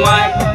white.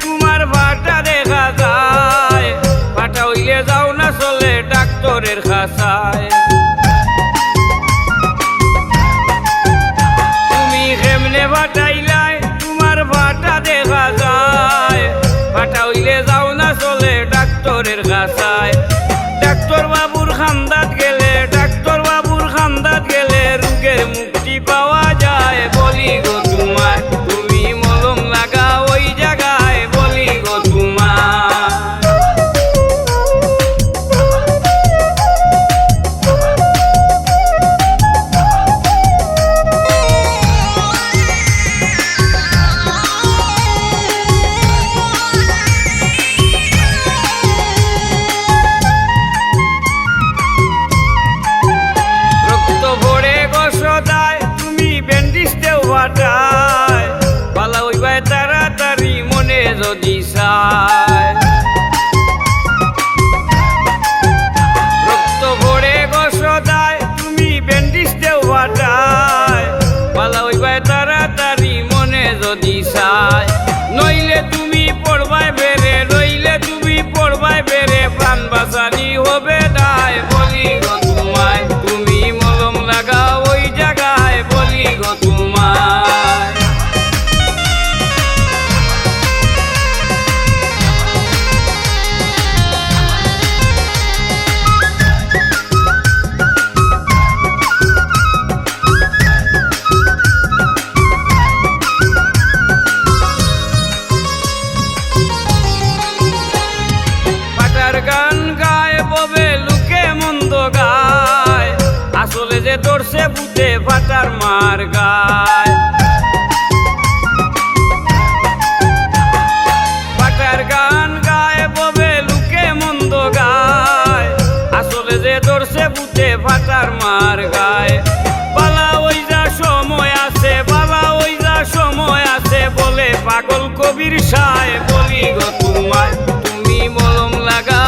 তোমার দেখা যায়। যাও না চলে তুমি তোমার দেখা যায়। যাও না চলে ডাক্তরের ডাক্তর বাবুর খান্দাত গেলে, ডাক্তর বাবুর খান্দাত গেলে রোগের মুক্তি পাওয়া যদি রক্ত ভরে গসদায় তুমি ব্যান্ডিস দেওয়াটায় পালা হইবাই তাড়াতাড়ি, মনে যদি চায়। নইলে তুমি পড়বায় বেড়ে, নইলে তুমি পড়বায় বেড়ে, প্রাণ বাঁচানি হবে বুঝে পাটার মার গায়। পাটার গান গায়, ববে লুকে মন্দ গায়। আসলে যে দর্শে বুঝে পাটার মার গায়। বালা ওই যা সময় আছে বালা ওই যা সময় আছে, বলে পাগল কবির সায় বলি গো তোমায়। তুমি মলম লাগা